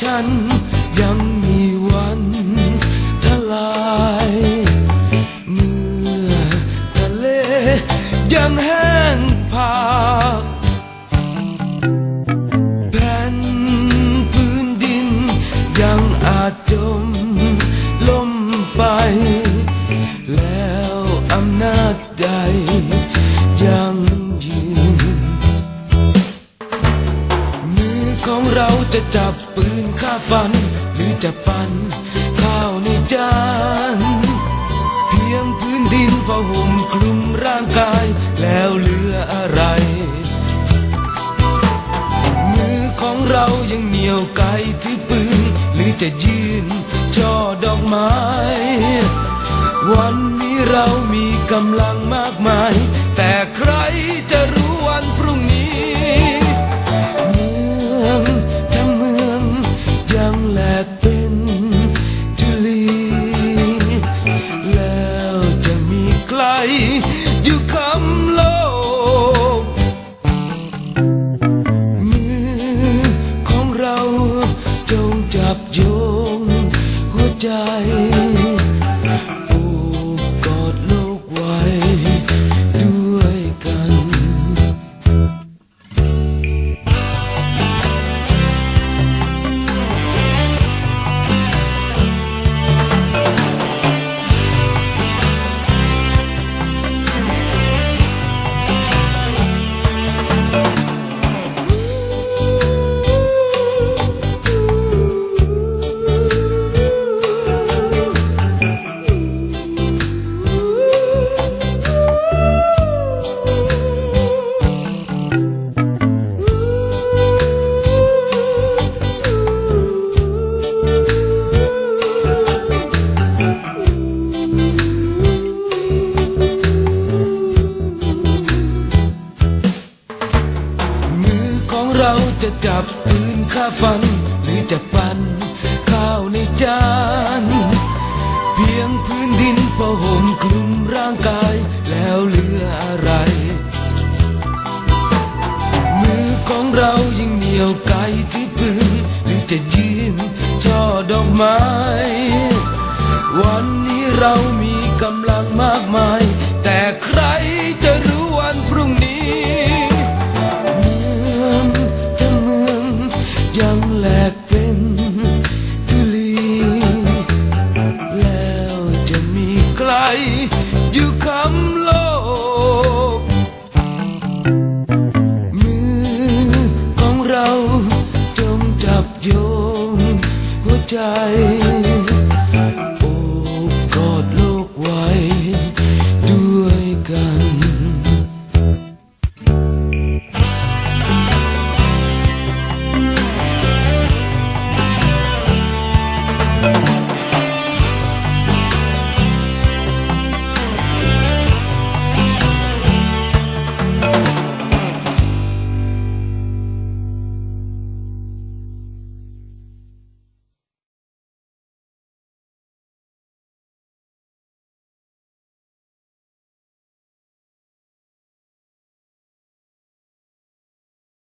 真。 ของเราจะจับปืนฆ่าฟัน หรือจะปั่นข้าวในจานเพียงพื้นดินพอห่มคลุมร่างกาย แล้วเหลืออะไร มือของเรายังเหนียวไกถือปืน หรือจะยืนช่อดอกไม้วันนี้เรามีกำลังมากมาย แต่ใครจะรู้วันพรุ่งนี้ ไหลอยู่คำโล จะจับปืนฆ่าฟัน หรือจะปั่นข้าวในจาน เพียงพื้นดินพอห่มคลุมร่างกาย แล้วเหลืออะไร มือของเรายังเหนียวไกลที่ปืน หรือจะยืนช่อดอกไม้ วันนี้เรามีกำลังมากมาย แต่ใครจะรู้วันพรุ่งนี้ อยู่คำโลก มือของเราจงจับโยงหัวใจ